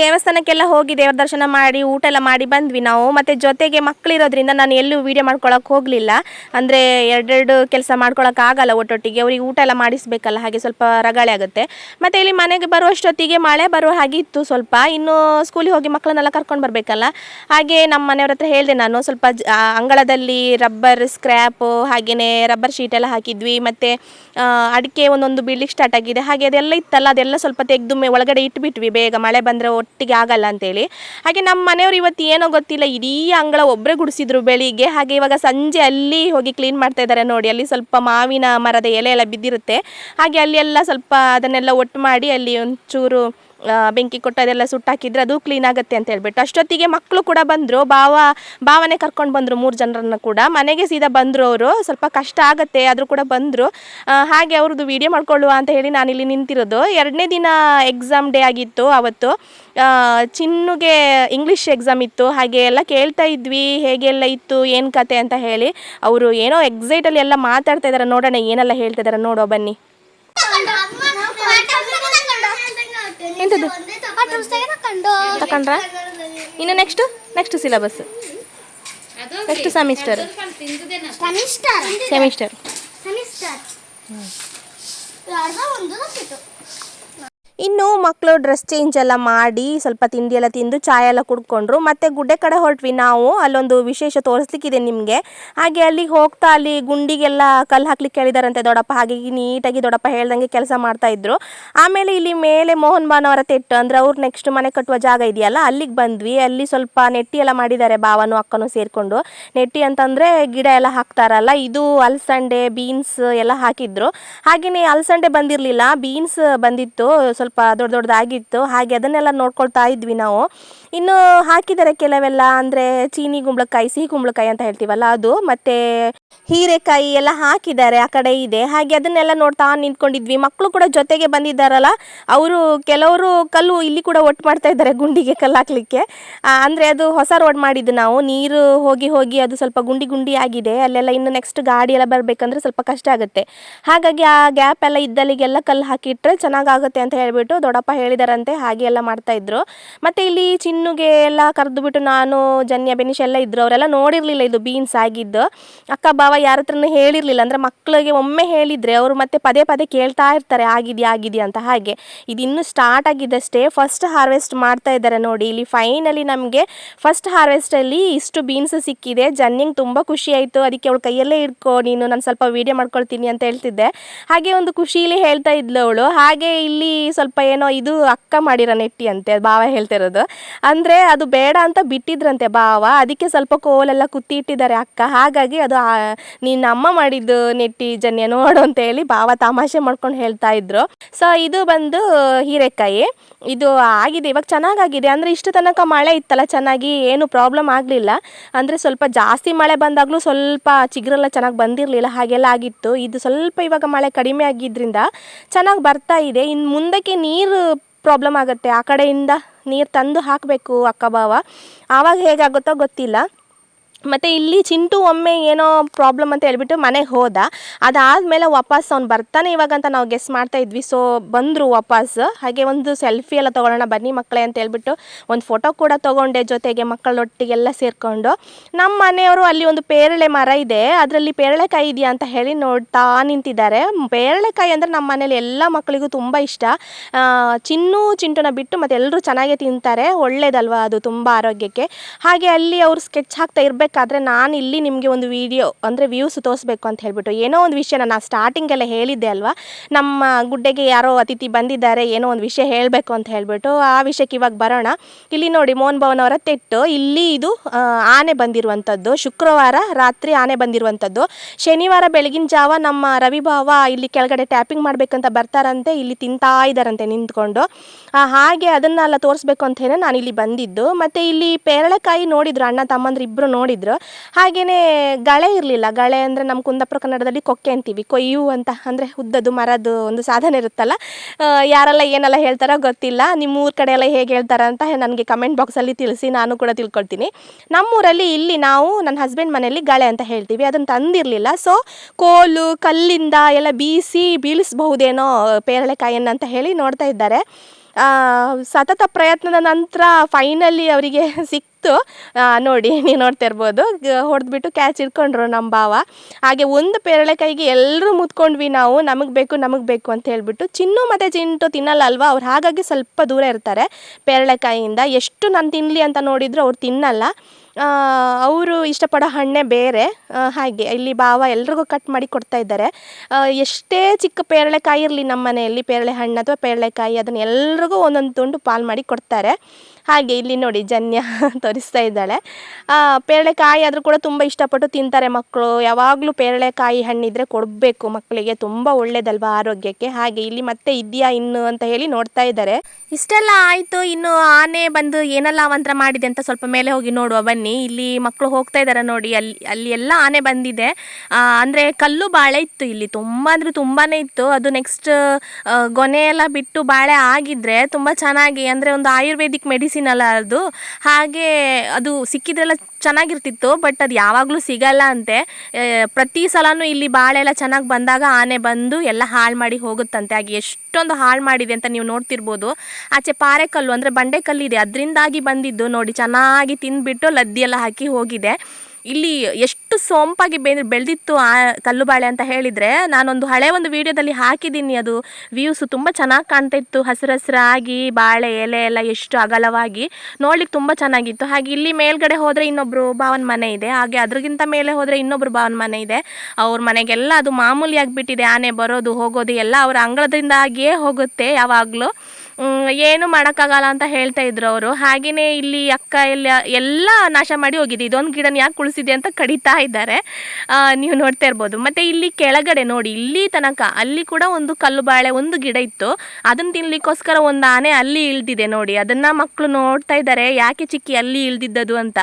ದೇವಸ್ಥಾನಕ್ಕೆಲ್ಲ ಹೋಗಿ ದೇವರ ದರ್ಶನ ಮಾಡಿ ಊಟ ಎಲ್ಲ ಮಾಡಿ ಬಂದ್ವಿ ನಾವು. ಮತ್ತು ಜೊತೆಗೆ ಮಕ್ಕಳಿರೋದ್ರಿಂದ ನಾನು ಎಲ್ಲೂ ವೀಡಿಯೋ ಮಾಡ್ಕೊಳಕ್ಕೆ ಹೋಗಲಿಲ್ಲ. ಅಂದರೆ ಎರಡೆರಡು ಕೆಲಸ ಮಾಡ್ಕೊಳಕ್ಕೆ ಆಗಲ್ಲ ಒಟ್ಟೊಟ್ಟಿಗೆ. ಅವ್ರಿಗೆ ಊಟ ಎಲ್ಲ ಮಾಡಿಸ್ಬೇಕಲ್ಲ, ಹಾಗೆ ಸ್ವಲ್ಪ ರಗಳೆ ಆಗುತ್ತೆ. ಮತ್ತು ಇಲ್ಲಿ ಮನೆಗೆ ಬರುವಷ್ಟೊತ್ತಿಗೆ ಮಳೆ ಬರುವ ಹಾಗೆ ಇತ್ತು ಸ್ವಲ್ಪ. ಇನ್ನು ಸ್ಕೂಲಿಗೆ ಹೋಗಿ ಮಕ್ಕಳನ್ನೆಲ್ಲ ಕರ್ಕೊಂಡು ಬರಬೇಕಲ್ಲ. ಹಾಗೆ ನಮ್ಮ ಮನೆಯವ್ರ ಹತ್ರ ಹೇಳಿದೆ ನಾನು, ಸ್ವಲ್ಪ ಅಂಗಳದಲ್ಲಿ ರಬ್ಬರ್ ಸ್ಕ್ರ್ಯಾಪು ಹಾಗೆಯೇ ರಬ್ಬರ್ ಶೀಟ್ ಎಲ್ಲ ಹಾಕಿದ್ವಿ. ಮತ್ತು ಅಡಿಕೆ ಒಂದೊಂದು ಬೀಳ್ಲಿಕ್ಕೆ ಸ್ಟಾರ್ಟ್ ಆಗಿದೆ. ಹಾಗೆ ಅದೆಲ್ಲ ಇತ್ತಲ್ಲ, ಅದೆಲ್ಲ ಸ್ವಲ್ಪ ತೆಗೆದು ಒಳಗಡೆ ಇಟ್ಬಿಟ್ವಿ ಬೇಗ. ಮಳೆ ಬಂದರೆ ಒಟ್ಟಿಗೆ ಆಗಲ್ಲ ಅಂತೇಳಿ. ಹಾಗೆ ನಮ್ಮ ಮನೆಯವ್ರು ಇವತ್ತು ಏನೋ ಗೊತ್ತಿಲ್ಲ, ಇಡೀ ಅಂಗಳ ಒಬ್ಬರೇ ಗುಡಿಸಿದ್ರು ಬೆಳಿಗ್ಗೆ. ಹಾಗೆ ಇವಾಗ ಸಂಜೆ ಅಲ್ಲಿ ಹೋಗಿ ಕ್ಲೀನ್ ಮಾಡ್ತಾ ಇದ್ದಾರೆ ನೋಡಿ, ಅಲ್ಲಿ ಸ್ವಲ್ಪ ಮಾವಿನ ಮರದ ಎಲೆ ಎಲ್ಲ ಬಿದ್ದಿರುತ್ತೆ. ಹಾಗೆ ಅಲ್ಲಿ ಎಲ್ಲ ಸ್ವಲ್ಪ ಅದನ್ನೆಲ್ಲ ಒಟ್ಟು ಮಾಡಿ ಅಲ್ಲಿ ಒಂಚೂರು ಬೆಂಕಿ ಕೊಟ್ಟು ಅದೆಲ್ಲ ಸುಟ್ಟಾಕಿದ್ರೆ ಅದು ಕ್ಲೀನ್ ಆಗುತ್ತೆ ಅಂತ ಹೇಳ್ಬಿಟ್ಟು ಅಷ್ಟೊತ್ತಿಗೆ ಮಕ್ಕಳು ಕೂಡ ಬಂದರು ಭಾವ ಭಾವನೆ ಕರ್ಕೊಂಡು ಬಂದರು ಮೂರು ಜನರನ್ನು ಕೂಡ ಮನೆಗೆ ಸೀದಾ ಬಂದರು ಅವರು ಸ್ವಲ್ಪ ಕಷ್ಟ ಆಗುತ್ತೆ ಆದರೂ ಕೂಡ ಬಂದರು ಹಾಗೆ ಅವ್ರದ್ದು ವಿಡಿಯೋ ಮಾಡ್ಕೊಳ್ಳುವ ಅಂತ ಹೇಳಿ ನಾನಿಲ್ಲಿ ನಿಂತಿರೋದು ಎರಡನೇ ದಿನ ಎಕ್ಸಾಮ್ ಡೇ ಆಗಿತ್ತು ಅವತ್ತು ಚಿನ್ನುಗೆ ಇಂಗ್ಲೀಷ್ ಎಕ್ಸಾಮ್ ಇತ್ತು ಹಾಗೆ ಎಲ್ಲ ಕೇಳ್ತಾ ಇದ್ವಿ ಹೇಗೆಲ್ಲ ಇತ್ತು ಏನು ಕತೆ ಅಂತ ಹೇಳಿ ಅವರು ಏನೋ ಎಕ್ಸೈಟಲ್ಲಿ ಎಲ್ಲ ಮಾತಾಡ್ತಾ ಇದ್ದಾರೆ ನೋಡೋಣ ಏನೆಲ್ಲ ಹೇಳ್ತಾ ಇದ್ದಾರೆ ನೋಡೋ ಬನ್ನಿ ಎಂತದು? ತಕೊಂಡ್ರಾ? ಇನ್ನು next next syllabus next semester semester semester semester ಅರ್ಧ ಒಂದು ತಪ್ಪಿತು ಇನ್ನು ಮಕ್ಕಳು ಡ್ರೆಸ್ ಚೇಂಜ್ ಎಲ್ಲ ಮಾಡಿ ಸ್ವಲ್ಪ ತಿಂಡಿ ಎಲ್ಲ ತಿಂದು ಚಾಯ್ ಎಲ್ಲ ಕುಡ್ಕೊಂಡ್ರು. ಮತ್ತೆ ಗುಡ್ಡೆ ಕಡೆ ಹೊರಟ್ವಿ ನಾವು, ಅಲ್ಲೊಂದು ವಿಶೇಷ ತೋರಿಸ್ಲಿಕ್ಕಿದೆ ನಿಮಗೆ. ಹಾಗೆ ಅಲ್ಲಿಗೆ ಹೋಗ್ತಾ ಅಲ್ಲಿ ಗುಂಡಿಗೆಲ್ಲ ಕಲ್ಲು ಹಾಕ್ಲಿಕ್ಕೆ ಹೇಳಿದಾರಂತೆ ದೊಡ್ಡಪ್ಪ. ಹಾಗೆ ನೀಟಾಗಿ ದೊಡ್ಡಪ್ಪ ಹೇಳ್ದಂಗೆ ಕೆಲಸ ಮಾಡ್ತಾ ಇದ್ರು. ಆಮೇಲೆ ಇಲ್ಲಿ ಮೇಲೆ ಮೋಹನ್ ಬಾನವರ ತೆಟ್ಟು, ಅಂದರೆ ಅವ್ರು ನೆಕ್ಸ್ಟ್ ಮನೆ ಕಟ್ಟುವ ಜಾಗ ಇದೆಯಲ್ಲ, ಅಲ್ಲಿಗೆ ಬಂದ್ವಿ. ಅಲ್ಲಿ ಸ್ವಲ್ಪ ನೆಟ್ಟಿ ಎಲ್ಲ ಮಾಡಿದ್ದಾರೆ ಬಾವನು ಅಕ್ಕನು ಸೇರಿಕೊಂಡು. ನೆಟ್ಟಿ ಅಂತಂದರೆ ಗಿಡ ಎಲ್ಲ ಹಾಕ್ತಾರಲ್ಲ, ಇದು ಅಲಸಂಡೆ ಬೀನ್ಸ್ ಎಲ್ಲ ಹಾಕಿದ್ರು. ಹಾಗೆಯೇ ಅಲಸಂಡೆ ಬಂದಿರಲಿಲ್ಲ ಬೀನ್ಸ್ ಬಂದಿತ್ತು. ಸ್ವಲ್ಪ ದೊಡ್ಡ ದೊಡ್ಡದಾಗಿತ್ತು. ಹಾಗೆ ಅದನ್ನೆಲ್ಲ ನೋಡ್ಕೊಳ್ತಾ ಇದ್ವಿ ನಾವು. ಇನ್ನು ಹಾಕಿದ್ದಾರೆ ಕೆಲವೆಲ್ಲ ಅಂದರೆ ಚೀನಿ ಕುಂಬಳಕಾಯಿ, ಸಿಹಿ ಕುಂಬಳಕಾಯಿ ಅಂತ ಹೇಳ್ತೀವಲ್ಲ ಅದು, ಮತ್ತು ಹೀರೆಕಾಯಿ ಎಲ್ಲ ಹಾಕಿದ್ದಾರೆ ಆ ಕಡೆ ಇದೆ. ಹಾಗೆ ಅದನ್ನೆಲ್ಲ ನೋಡ್ತಾ ನಿಂತ್ಕೊಂಡಿದ್ವಿ. ಮಕ್ಕಳು ಕೂಡ ಜೊತೆಗೆ ಬಂದಿದ್ದಾರಲ್ಲ, ಅವರು ಕೆಲವರು ಕಲ್ಲು ಇಲ್ಲಿ ಕೂಡ ಒಟ್ಟು ಮಾಡ್ತಾ ಇದ್ದಾರೆ ಗುಂಡಿಗೆ ಕಲ್ಲು ಹಾಕ್ಲಿಕ್ಕೆ. ಅಂದರೆ ಅಂದ್ರೆ ಅದು ಹೊಸ ರೋಡ್ ಮಾಡಿದ್ದು ನಾವು. ನೀರು ಹೋಗಿ ಹೋಗಿ ಅದು ಸ್ವಲ್ಪ ಗುಂಡಿ ಗುಂಡಿ ಆಗಿದೆ. ಅಲ್ಲೆಲ್ಲ ಇನ್ನು ನೆಕ್ಸ್ಟ್ ಗಾಡಿ ಎಲ್ಲ ಬರಬೇಕಂದ್ರೆ ಸ್ವಲ್ಪ ಕಷ್ಟ ಆಗುತ್ತೆ. ಹಾಗಾಗಿ ಆ ಗ್ಯಾಪ್ ಎಲ್ಲ ಇದ್ದಲ್ಲಿಗೆಲ್ಲ ಕಲ್ಲು ಹಾಕಿಟ್ರೆ ಚೆನ್ನಾಗಾಗುತ್ತೆ ಅಂತ ಹೇಳ್ಬಿಟ್ಟು ದೊಡ್ಡಪ್ಪ ಹೇಳಿದಾರಂತೆ, ಹಾಗೆ ಎಲ್ಲ ಮಾಡ್ತಾ ಇದ್ರು. ಮತ್ತೆ ಇಲ್ಲಿ ಚಿನ್ನುಗೆ ಎಲ್ಲ ಕರೆದು ಬಿಟ್ಟು ನಾನು, ಜನ್ಯ ಬೆನಿಶ್ ಎಲ್ಲ ಇದ್ರು. ಅವರೆಲ್ಲ ನೋಡಿರ್ಲಿಲ್ಲ ಇದು ಬೀನ್ಸ್ ಆಗಿದ್ದು. ಅಕ್ಕ ಬಾವ ಯಾರ ಹತ್ರನೂ ಹೇಳಿರ್ಲಿಲ್ಲ. ಅಂದ್ರೆ ಮಕ್ಕಳಿಗೆ ಒಮ್ಮೆ ಹೇಳಿದ್ರೆ ಅವರು ಮತ್ತೆ ಪದೇ ಪದೇ ಕೇಳ್ತಾ ಇರ್ತಾರೆ, ಆಗಿದೆಯಾ ಆಗಿದೆಯಾ ಅಂತ ಹಾಗೆ. ಇದು ಇನ್ನೂ ಸ್ಟಾರ್ಟ್ ಆಗಿದ್ದಷ್ಟೇ. ಫಸ್ಟ್ ಹಾರ್ವೆಸ್ಟ್ ಮಾಡ್ತಾ ಇದ್ದಾರೆ ನೋಡಿ. ಇಲ್ಲಿ ಫೈನಲಿ ನಮಗೆ ಫಸ್ಟ್ ಹಾರ್ವೆಸ್ಟಲ್ಲಿ ಇಷ್ಟು ಬೀನ್ಸ್ ಸಿಕ್ಕಿದೆ. ಜನ್ನಿಂಗ್ ತುಂಬಾ ಖುಷಿ ಆಯಿತು. ಅದಕ್ಕೆ ಅವಳು ಕೈಯಲ್ಲೇ ಇಟ್ಕೋ, ನೀನು ನಾನು ಸ್ವಲ್ಪ ವೀಡಿಯೋ ಮಾಡ್ಕೊಳ್ತೀನಿ ಅಂತ ಹೇಳ್ತಿದ್ದೆ. ಹಾಗೆ ಒಂದು ಖುಷಿಲಿ ಹೇಳ್ತಾ ಇದ್ಲು ಅವಳು. ಹಾಗೆ ಇಲ್ಲಿ ಸ್ವಲ್ಪ ಏನೋ ಇದು ಅಕ್ಕ ಮಾಡಿರೋ ನೆಟ್ಟಿ ಅಂತೆ ಬಾವ ಹೇಳ್ತಿರೋದು. ಅಂದರೆ ಅದು ಬೇಡ ಅಂತ ಬಿಟ್ಟಿದ್ರಂತೆ ಬಾವ ಅದಕ್ಕೆ ಸ್ವಲ್ಪ ಕೋಲೆಲ್ಲ ಕುತ್ತಿ ಇಟ್ಟಿದ್ದಾರೆ ಅಕ್ಕ. ಹಾಗಾಗಿ ಅದು ನಿನ್ನ ಅಮ್ಮ ಮಾಡಿದ್ದು ನೆಟ್ಟಿ ಜನ್ಯ ನೋಡು ಅಂತ ಹೇಳಿ ಬಾವ ತಮಾಷೆ ಮಾಡ್ಕೊಂಡು ಹೇಳ್ತಾ ಇದ್ರು. ಸೊ ಇದು ಬಂದು ಹೀರೆಕಾಯಿ. ಇದು ಆಗಿದೆ, ಇವಾಗ ಚೆನ್ನಾಗಾಗಿದೆ. ಅಂದರೆ ಇಷ್ಟು ತನಕ ಮಳೆ ಇತ್ತಲ್ಲ, ಚೆನ್ನಾಗಿ ಏನು ಪ್ರಾಬ್ಲಮ್ ಆಗಲಿಲ್ಲ. ಅಂದರೆ ಸ್ವಲ್ಪ ಜಾಸ್ತಿ ಮಳೆ ಬಂದಾಗಲೂ ಸ್ವಲ್ಪ ಚಿಗುರೆಲ್ಲ ಚೆನ್ನಾಗಿ ಬಂದಿರಲಿಲ್ಲ, ಹಾಗೆಲ್ಲ ಆಗಿತ್ತು. ಇದು ಸ್ವಲ್ಪ ಇವಾಗ ಮಳೆ ಕಡಿಮೆ ಆಗಿದ್ದರಿಂದ ಚೆನ್ನಾಗಿ ಬರ್ತಾ ಇದೆ. ಇನ್ನು ಮುಂದಕ್ಕೆ ನೀರು ಪ್ರಾಬ್ಲಮ್ ಆಗುತ್ತೆ. ಆ ಕಡೆಯಿಂದ ನೀರು ತಂದು ಹಾಕಬೇಕು ಅಕ್ಕ ಬಾವ. ಆವಾಗ ಹೇಗಾಗುತ್ತೋ ಗೊತ್ತಿಲ್ಲ. ಮತ್ತು ಇಲ್ಲಿ ಚಿಂಟು ಒಮ್ಮೆ ಏನೋ ಪ್ರಾಬ್ಲಮ್ ಅಂತ ಹೇಳ್ಬಿಟ್ಟು ಮನೆಗೆ ಹೋದ. ಅದಾದಮೇಲೆ ವಾಪಸ್ ಅವ್ನು ಬರ್ತಾನೆ ಇವಾಗ ಅಂತ ನಾವು ಗೆಸ್ ಮಾಡ್ತಾ ಇದ್ವಿ. ಸೊ ಬಂದರು ವಾಪಸ್. ಹಾಗೆ ಒಂದು ಸೆಲ್ಫಿ ಎಲ್ಲ ತೊಗೊಳ್ಳೋಣ ಬನ್ನಿ ಮಕ್ಕಳೇ ಅಂತ ಹೇಳ್ಬಿಟ್ಟು ಒಂದು ಫೋಟೋ ಕೂಡ ತೊಗೊಂಡೆ ಜೊತೆಗೆ ಮಕ್ಕಳೊಟ್ಟಿಗೆಲ್ಲ ಸೇರಿಕೊಂಡು. ನಮ್ಮ ಮನೆಯವರು ಅಲ್ಲಿ ಒಂದು ಪೇರಳೆ ಮರ ಇದೆ. ಅದರಲ್ಲಿ ಪೇರಳೆಕಾಯಿ ಇದೆಯಾ ಅಂತ ಹೇಳಿ ನೋಡ್ತಾ ನಿಂತಿದ್ದಾರೆ. ಪೇರಳೆಕಾಯಿ ಅಂದರೆ ನಮ್ಮ ಮನೇಲಿ ಎಲ್ಲ ಮಕ್ಕಳಿಗೂ ತುಂಬ ಇಷ್ಟ. ಚಿನ್ನು ಚಿಂಟುನ ಬಿಟ್ಟು ಮತ್ತೆ ಎಲ್ಲರೂ ಚೆನ್ನಾಗೇ ತಿಂತಾರೆ. ಒಳ್ಳೇದಲ್ವಾ ಅದು ತುಂಬ ಆರೋಗ್ಯಕ್ಕೆ. ಹಾಗೆ ಅಲ್ಲಿ ಅವರು ಸ್ಕೆಚ್ ಹಾಕ್ತಾ ಇರಬೇಕಾದ್ರೆ ನಾನು ಇಲ್ಲಿ ನಿಮಗೆ ಒಂದು ವಿಡಿಯೋ ಅಂದರೆ ವ್ಯೂಸ್ ತೋರಿಸ್ಬೇಕು ಅಂತ ಹೇಳಿಬಿಟ್ಟು. ಏನೋ ಒಂದು ವಿಷಯ ನಾನು ಸ್ಟಾರ್ಟಿಂಗೆಲ್ಲ ಹೇಳಿದ್ದೆ ಅಲ್ವಾ? ನಮ್ಮ ಗುಡ್ಡೆಗೆ ಯಾರೋ ಅತಿಥಿ ಬಂದಿದ್ದಾರೆ, ಏನೋ ಒಂದು ವಿಷಯ ಹೇಳಬೇಕು ಅಂತ ಹೇಳ್ಬಿಟ್ಟು ಆ ವಿಷಯಕ್ಕೆ ಇವಾಗ ಬರೋಣ. ಇಲ್ಲಿ ನೋಡಿ ಮೋಹನ್ ಭವನ್ ಅವರ ತೆಟ್ಟು. ಇಲ್ಲಿ ಇದು ಆನೆ ಬಂದಿರುವಂಥದ್ದು ಶುಕ್ರವಾರ ರಾತ್ರಿ ಆನೆ ಬಂದಿರುವಂಥದ್ದು ಶನಿವಾರ ಬೆಳಗಿನ ಜಾವ ನಮ್ಮ ರವಿಭಾವ ಇಲ್ಲಿ ಕೆಳಗಡೆ ಟ್ಯಾಪಿಂಗ್ ಮಾಡಬೇಕಂತ ಬರ್ತಾರಂತೆ. ಇಲ್ಲಿ ತಿಂತಾ ಇದ್ದಾರಂತೆ ನಿಂತ್ಕೊಂಡು. ಹಾಗೆ ಅದನ್ನೆಲ್ಲ ತೋರಿಸ್ಬೇಕು ಅಂತೇನೆ ನಾನು ಇಲ್ಲಿ ಬಂದಿದ್ದು. ಮತ್ತು ಇಲ್ಲಿ ಪೇರಳೆಕಾಯಿ ನೋಡಿದ್ರು, ಅಣ್ಣ ತಮ್ಮಂದ್ರೆ ಇಬ್ಬರು ನೋಡಿದ್ರು. ಹಾಗೆಯೇ ಗಳೆ ಇರಲಿಲ್ಲ. ಗಳೆ ಅಂದರೆ ನಮ್ಮ ಕುಂದಾಪುರ ಕನ್ನಡದಲ್ಲಿ ಕೊಕ್ಕೆ ಅಂತೀವಿ. ಕೊಯ್ಯು ಅಂತ ಅಂದರೆ ಉದ್ದದ್ದು ಮರದ್ದು ಒಂದು ಸಾಧನ ಇರುತ್ತಲ್ಲ ಯಾರೆಲ್ಲ ಏನೆಲ್ಲ ಹೇಳ್ತಾರೋ ಗೊತ್ತಿಲ್ಲ. ನಿಮ್ಮ ಊರ ಕಡೆ ಎಲ್ಲ ಹೇಗೆ ಹೇಳ್ತಾರೆ ಅಂತ ನನಗೆ ಕಮೆಂಟ್ ಬಾಕ್ಸಲ್ಲಿ ತಿಳಿಸಿ ನಾನು ಕೂಡ ತಿಳ್ಕೊಳ್ತೀನಿ. ನಮ್ಮೂರಲ್ಲಿ ಇಲ್ಲಿ ನಾವು ನನ್ನ ಹಸ್ಬೆಂಡ್ ಮನೆಯಲ್ಲಿ ಗಳೆ ಅಂತ ಹೇಳ್ತೀವಿ. ಅದನ್ನು ತಂದಿರಲಿಲ್ಲ. ಸೊ ಕೋಲು, ಕಲ್ಲಿಂದ ಎಲ್ಲ ಬೀಸಿ ಬೀಳಿಸಬಹುದೇನೋ ಪೇರಳೆಕಾಯಿಯನ್ನು ಅಂತ ಹೇಳಿ ನೋಡ್ತಾ ಇದ್ದಾರೆ. ಸತತ ಪ್ರಯತ್ನದ ನಂತರ ಫೈನಲಿ ಅವರಿಗೆ ಸಿಕ್ತು. ನೋಡಿ, ನೀವು ನೋಡ್ತಾ ಇರ್ಬೋದು. ಹೊಡೆದ್ಬಿಟ್ಟು ಕ್ಯಾಚ್ ಇಟ್ಕೊಂಡ್ರು ನಮ್ಮ ಭಾವ. ಹಾಗೆ ಒಂದು ಪೇರಳೆಕಾಯಿಗೆ ಎಲ್ಲರೂ ಮುತ್ಕೊಂಡ್ವಿ ನಾವು. ನಮಗೆ ಬೇಕು ನಮಗೆ ಬೇಕು ಅಂತ ಹೇಳ್ಬಿಟ್ಟು ಚಿನ್ನು ಮತ್ತು ಚಿಂಟು ತಿನ್ನಲ್ಲ ಅಲ್ವಾ ಅವ್ರು ಹಾಗಾಗಿ ಸ್ವಲ್ಪ ದೂರ ಇರ್ತಾರೆ ಪೇರಳೆಕಾಯಿಯಿಂದ ಎಷ್ಟು ನಾನು ತಿನ್ನಲಿ ಅಂತ ನೋಡಿದ್ರು ಅವ್ರು ತಿನ್ನಲ್ಲ. ಅವರು ಇಷ್ಟಪಡೋ ಹಣ್ಣೇ ಬೇರೆ. ಹಾಗೆ ಇಲ್ಲಿ ಬಾವ ಎಲ್ರಿಗೂ ಕಟ್ ಮಾಡಿ ಕೊಡ್ತಾ ಇದ್ದಾರೆ. ಎಷ್ಟೇ ಚಿಕ್ಕ ಪೇರಳೆಕಾಯಿ ಇರಲಿ ನಮ್ಮ ಮನೆಯಲ್ಲಿ, ಪೇರಳೆ ಹಣ್ಣು ಅಥವಾ ಪೇರಳೆಕಾಯಿ, ಅದನ್ನು ಎಲ್ರಿಗೂ ಒಂದೊಂದು ತುಂಡು ಪಾಲು ಮಾಡಿ ಕೊಡ್ತಾರೆ. ಹಾಗೆ ಇಲ್ಲಿ ನೋಡಿ ಜನ್ಯ ತೋರಿಸ್ತಾ ಇದ್ದಾಳೆ. ಪೇರಳೆಕಾಯಿ ಆದರೂ ಕೂಡ ತುಂಬ ಇಷ್ಟಪಟ್ಟು ತಿಂತಾರೆ ಮಕ್ಕಳು ಯಾವಾಗಲೂ ಪೇರಳೆಕಾಯಿ ಹಣ್ಣಿದ್ರೆ ಕೊಡಬೇಕು ಮಕ್ಕಳಿಗೆ ತುಂಬ ಒಳ್ಳೇದಲ್ವಾ ಆರೋಗ್ಯಕ್ಕೆ. ಹಾಗೆ ಇಲ್ಲಿ ಮತ್ತೆ ಇದೆಯಾ ಇನ್ನು ಅಂತ ಹೇಳಿ ನೋಡ್ತಾ ಇದ್ದಾರೆ. ಇಷ್ಟೆಲ್ಲ ಆಯಿತು. ಇನ್ನು ಆನೆ ಬಂದು ಏನೆಲ್ಲ ಅವಂತರ ಮಾಡಿದೆ ಅಂತ ಸ್ವಲ್ಪ ಮೇಲೆ ಹೋಗಿ ನೋಡುವ. ಬನ್ನಿ. ಇಲ್ಲಿ ಮಕ್ಕಳು ಹೋಗ್ತಾ ಇದ್ದಾರೆ ನೋಡಿ. ಅಲ್ಲಿ ಅಲ್ಲಿ ಎಲ್ಲ ಆನೆ ಬಂದಿದೆ. ಅಂದರೆ ಕಲ್ಲು ಬಾಳೆ ಇತ್ತು ಇಲ್ಲಿ. ತುಂಬ ಅಂದರೆ ತುಂಬಾನೇ ಇತ್ತು. ಅದು ನೆಕ್ಸ್ಟ್ ಗೊನೆ ಎಲ್ಲ ಬಿಟ್ಟು ಬಾಳೆ ಆಗಿದ್ರೆ ತುಂಬ ಚೆನ್ನಾಗಿ, ಅಂದರೆ ಒಂದು ಆಯುರ್ವೇದಿಕ್ ಮೆಡಿಸಿನ್ ಅಲ್ಲ ಅದು. ಹಾಗೆ ಅದು ಸಿಕ್ಕಿದ್ರೆಲ್ಲ ಚೆನ್ನಾಗಿರ್ತಿತ್ತು ಬಟ್ ಅದು ಯಾವಾಗಲೂ ಸಿಗಲ್ಲ ಅಂತೆ. ಪ್ರತಿ ಸಲನೂ ಇಲ್ಲಿ ಬಾಳೆ ಎಲ್ಲ ಚೆನ್ನಾಗಿ ಬಂದಾಗ ಆನೆ ಬಂದು ಎಲ್ಲ ಹಾಳು ಮಾಡಿ ಹೋಗುತ್ತಂತೆ. ಹಾಗೆ ಎಷ್ಟೊಂದು ಹಾಳು ಮಾಡಿದೆ ಅಂತ ನೀವು ನೋಡ್ತಿರ್ಬೋದು. ಆಚೆ ಪಾರೆಕಲ್ಲು ಅಂದರೆ ಬಂಡೆಕಲ್ಲು ಇದೆ ಅದರಿಂದಾಗಿ ಬಂದಿದ್ದು ನೋಡಿ, ಚೆನ್ನಾಗಿ ತಿಂದುಬಿಟ್ಟು ಲದ್ದಿ ಎಲ್ಲ ಹಾಕಿ ಹೋಗಿದೆ. ಇಲ್ಲಿ ಎಷ್ಟು ಸೊಂಪಾಗಿ ಬೇಂದ್ರೆ ಬೆಳೆದಿತ್ತು ಆ ಕಲ್ಲು ಬಾಳೆ ಅಂತ ಹೇಳಿದರೆ, ನಾನೊಂದು ಹಳೆ ಒಂದು ವಿಡಿಯೋದಲ್ಲಿ ಹಾಕಿದ್ದೀನಿ ಅದು. ವ್ಯೂಸು ತುಂಬ ಚೆನ್ನಾಗಿ ಕಾಣ್ತಾ ಇತ್ತು ಹಸಿರು ಹಸಿರಾಗಿ ಬಾಳೆ, ಎಲೆ ಎಲ್ಲ ಎಷ್ಟು ಅಗಲವಾಗಿ ನೋಡ್ಲಿಕ್ಕೆ ತುಂಬ ಚೆನ್ನಾಗಿತ್ತು. ಹಾಗೆ ಇಲ್ಲಿ ಮೇಲ್ಗಡೆ ಹೋದರೆ ಇನ್ನೊಬ್ಬರು ಭಾವನ ಮನೆ ಇದೆ. ಹಾಗೆ ಅದ್ರಗಿಂತ ಮೇಲೆ ಹೋದರೆ ಇನ್ನೊಬ್ರು ಭಾವನ ಮನೆ ಇದೆ. ಅವ್ರ ಮನೆಗೆಲ್ಲ ಅದು ಮಾಮೂಲಿ ಆಗಿಬಿಟ್ಟಿದೆ ಆನೆ ಬರೋದು, ಹೋಗೋದು, ಎಲ್ಲ ಅವರ ಅಂಗಳದಿಂದಾಗಿಯೇ ಹೋಗುತ್ತೆ ಯಾವಾಗಲೂ. ಏನು ಮಾಡೋಕ್ಕಾಗಲ್ಲ ಅಂತ ಹೇಳ್ತಾ ಇದ್ರು ಅವರು. ಹಾಗೆಯೇ ಇಲ್ಲಿ ಅಕ್ಕ, ಎಲ್ಲ ಎಲ್ಲ ನಾಶ ಮಾಡಿ ಹೋಗಿದೆ. ಇದೊಂದು ಗಿಡನ ಯಾಕೆ ಉಳಿಸಿದೆ ಅಂತ ಕಡಿತಾ ಇದ್ದಾರೆ. ನೀವು ನೋಡ್ತಾ ಇರ್ಬೋದು. ಮತ್ತು ಇಲ್ಲಿ ಕೆಳಗಡೆ ನೋಡಿ, ಇಲ್ಲಿ ತನಕ ಅಲ್ಲಿ ಕೂಡ ಒಂದು ಕಲ್ಲು ಬಾಳೆ, ಒಂದು ಗಿಡ ಇತ್ತು. ಅದನ್ನು ತಿನ್ನಲಿಕ್ಕೋಸ್ಕರ ಒಂದು ಆನೆ ಅಲ್ಲಿ ಇಳ್ದಿದೆ ನೋಡಿ. ಅದನ್ನು ಮಕ್ಕಳು ನೋಡ್ತಾ ಇದ್ದಾರೆ. ಯಾಕೆ ಚಿಕ್ಕಿ ಅಲ್ಲಿ ಇಳ್ದಿದ್ದದು ಅಂತ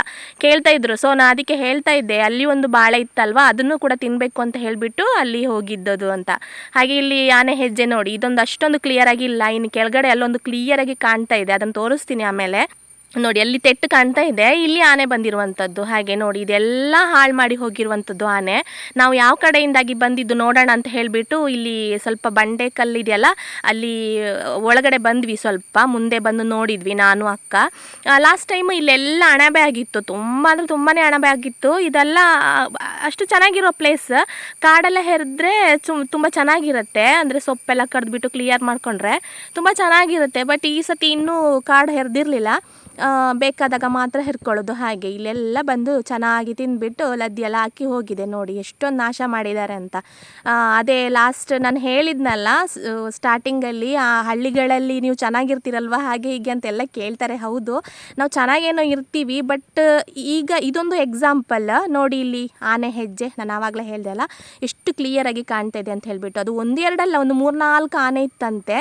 ಕೇಳ್ತಾ ಇದ್ರು. ಸೊ ನಾ ಅದಕ್ಕೆ ಹೇಳ್ತಾ ಇದ್ದೆ. ಅಲ್ಲಿ ಒಂದು ಬಾಳೆ ಇತ್ತಲ್ವಾ? ಅದನ್ನು ಕೂಡ ತಿನ್ನಬೇಕು ಅಂತ ಹೇಳಿಬಿಟ್ಟು ಅಲ್ಲಿ ಹೋಗಿದ್ದದು ಅಂತ. ಹಾಗೆ ಇಲ್ಲಿ ಆನೆ ಹೆಜ್ಜೆ ನೋಡಿ. ಇದೊಂದು ಅಷ್ಟೊಂದು ಕ್ಲಿಯರ್ ಆಗಿ ಇಲ್ಲ. ಇನ್ನು ಕೆಳಗಡೆ ಅಲ್ಲೊಂದು ಕ್ಲಿಯರ್ ಆಗಿ ಕಾಣ್ತಾ ಇದೆ. ಅದನ್ನ ತೋರಿಸ್ತೀನಿ ಆಮೇಲೆ. ನೋಡಿ, ಅಲ್ಲಿ ತೆಟ್ಟು ಕಾಣ್ತಾ ಇದೆ. ಇಲ್ಲಿ ಆನೆ ಬಂದಿರುವಂಥದ್ದು. ಹಾಗೆ ನೋಡಿ, ಇದೆಲ್ಲ ಹಾಳು ಮಾಡಿ ಹೋಗಿರುವಂಥದ್ದು ಆನೆ. ನಾವು ಯಾವ ಕಡೆಯಿಂದಾಗಿ ಬಂದಿದ್ದು ನೋಡೋಣ ಅಂತ ಹೇಳಿಬಿಟ್ಟು ಇಲ್ಲಿ ಸ್ವಲ್ಪ ಬಂಡೆ ಕಲ್ಲಿದೆಯಲ್ಲ ಅಲ್ಲಿ ಒಳಗಡೆ ಬಂದ್ವಿ ಸ್ವಲ್ಪ. ಮುಂದೆ ಬಂದು ನೋಡಿದ್ವಿ ನಾನು, ಅಕ್ಕ. ಲಾಸ್ಟ್ ಟೈಮು ಇಲ್ಲೆಲ್ಲ ಅಣಬೆ ಆಗಿತ್ತು. ತುಂಬ ಅಂದರೆ ತುಂಬಾ ಅಣಬೆ ಆಗಿತ್ತು. ಇದೆಲ್ಲ ಅಷ್ಟು ಚೆನ್ನಾಗಿರೋ ಪ್ಲೇಸ್ ಕಾಡೆಲ್ಲ ಹೆರಿದ್ರೆ ತುಂಬ ಚೆನ್ನಾಗಿರುತ್ತೆ. ಅಂದರೆ ಸೊಪ್ಪೆಲ್ಲ ಕಡ್ದುಬಿಟ್ಟು ಕ್ಲಿಯರ್ ಮಾಡಿಕೊಂಡ್ರೆ ತುಂಬ ಚೆನ್ನಾಗಿರುತ್ತೆ. ಬಟ್ ಈ ಸತಿ ಇನ್ನೂ ಕಾಡು ಹೆರ್ದಿರಲಿಲ್ಲ. ಬೇಕಾದಾಗ ಮಾತ್ರ ಹಿರ್ಕೊಳ್ಳೋದು ಹಾಗೆ. ಇಲ್ಲೆಲ್ಲ ಬಂದು ಚೆನ್ನಾಗಿ ತಿಂದುಬಿಟ್ಟು ಲದ್ದಿ ಎಲ್ಲ ಹಾಕಿ ಹೋಗಿದೆ ನೋಡಿ, ಎಷ್ಟೊಂದು ನಾಶ ಮಾಡಿದ್ದಾರೆ ಅಂತ. ಅದೇ ಲಾಸ್ಟ್ ನಾನು ಹೇಳಿದ್ನಲ್ಲ ಸ್ಟಾರ್ಟಿಂಗಲ್ಲಿ ಆ ಹಳ್ಳಿಗಳಲ್ಲಿ ನೀವು ಚೆನ್ನಾಗಿರ್ತೀರಲ್ವ, ಹಾಗೆ ಹೀಗೆ ಅಂತೆಲ್ಲ ಕೇಳ್ತಾರೆ, ಹೌದು. ನಾವು ಚೆನ್ನಾಗೇನೋ ಇರ್ತೀವಿ ಬಟ್ ಈಗ ಇದೊಂದು ಎಕ್ಸಾಂಪಲ್ ನೋಡಿ ಇಲ್ಲಿ ಆನೆ ಹೆಜ್ಜೆ, ನಾನು ಆವಾಗಲೇ ಹೇಳಿದೆ ಅಲ್ಲ, ಎಷ್ಟು ಕ್ಲಿಯರಾಗಿ ಕಾಣ್ತಾ ಇದೆ ಅಂತ ಹೇಳಿಬಿಟ್ಟು. ಅದು ಒಂದೆರಡಲ್ಲ ಒಂದು ಮೂರ್ನಾಲ್ಕು ಆನೆ ಇತ್ತಂತೆ.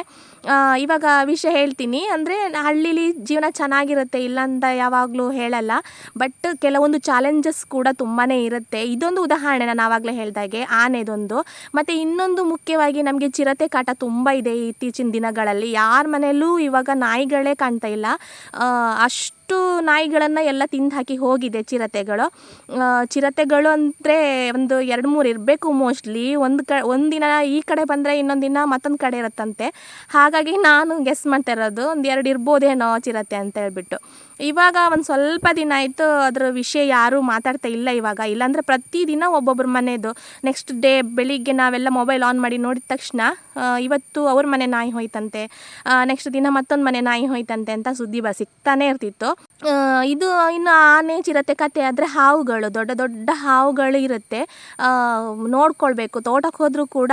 ಇವಾಗ ವಿಷಯ ಹೇಳ್ತೀನಿ, ಅಂದರೆ ಹಳ್ಳಿಲಿ ಜೀವನ ಚೆನ್ನಾಗಿರುತ್ತೆ ಇಲ್ಲ ಅಂತ ಯಾವಾಗಲೂ ಹೇಳಲ್ಲ. ಬಟ್ ಕೆಲವೊಂದು ಚಾಲೆಂಜಸ್ ಕೂಡ ತುಂಬಾ ಇರುತ್ತೆ. ಇದೊಂದು ಉದಾಹರಣೆ ನಾನು ಆವಾಗಲೇ ಹೇಳಿದಾಗೆ ಆನೆದೊಂದು. ಮತ್ತು ಇನ್ನೊಂದು ಮುಖ್ಯವಾಗಿ ನಮಗೆ ಚಿರತೆ ಕಾಟ ತುಂಬ ಇದೆ ಇತ್ತೀಚಿನ ದಿನಗಳಲ್ಲಿ. ಯಾರ ಮನೆಯಲ್ಲೂ ಇವಾಗ ನಾಯಿಗಳೇ ಕಾಣ್ತಾ ಇಲ್ಲ. ಆ, ಅಷ್ಟು ನಾಯಿಗಳನ್ನು ಎಲ್ಲ ತಿಂದು ಹಾಕಿ ಹೋಗಿದೆ ಚಿರತೆಗಳು. ಚಿರತೆಗಳು ಅಂದರೆ ಒಂದು ಎರಡು ಮೂರು ಇರಬೇಕು ಮೋಸ್ಟ್ಲಿ. ಒಂದು ಕ ಒಂದಿನ ಈ ಕಡೆ ಬಂದರೆ ಇನ್ನೊಂದು ದಿನ ಮತ್ತೊಂದು ಕಡೆ ಇರುತ್ತಂತೆ. ಹಾಗಾಗಿ ನಾನು ಗೆಸ್ ಮಾಡ್ತಾ ಇರೋದು ಒಂದು ಎರಡು ಇರ್ಬೋದೇನೋ ಚಿರತೆ ಅಂತ ಹೇಳ್ಬಿಟ್ಟು. ಇವಾಗ ಒಂದು ಸ್ವಲ್ಪ ದಿನ ಆಯಿತು ಅದ್ರ ವಿಷಯ ಯಾರೂ ಮಾತಾಡ್ತಾ ಇಲ್ಲ ಇವಾಗ. ಇಲ್ಲಾಂದರೆ ಪ್ರತಿದಿನ ಒಬ್ಬೊಬ್ಬರ ಮನೆಯದು ನೆಕ್ಸ್ಟ್ ಡೇ ಬೆಳಿಗ್ಗೆ ನಾವೆಲ್ಲ ಮೊಬೈಲ್ ಆನ್ ಮಾಡಿ ನೋಡಿದ ತಕ್ಷಣ ಇವತ್ತು ಅವ್ರ ಮನೆ ನಾಯಿ ಹೋಯ್ತಂತೆ. ನೆಕ್ಸ್ಟ್ ದಿನ ಮತ್ತೊಂದು ಮನೆ ನಾಯಿ ಹೋಯ್ತಂತೆ ಅಂತ ಸುದ್ದಿ ಬ, ಸಿಗ್ತಾನೆ ಇರ್ತಿತ್ತು. ಇದು ಇನ್ನು ಆನೆ, ಚಿರತೆ ಕತೆ ಆದರೆ ಹಾವುಗಳು, ದೊಡ್ಡ ದೊಡ್ಡ ಹಾವುಗಳು ಇರುತ್ತೆ. ನೋಡ್ಕೊಳ್ಬೇಕು. ತೋಟಕ್ಕೆ ಹೋದರೂ ಕೂಡ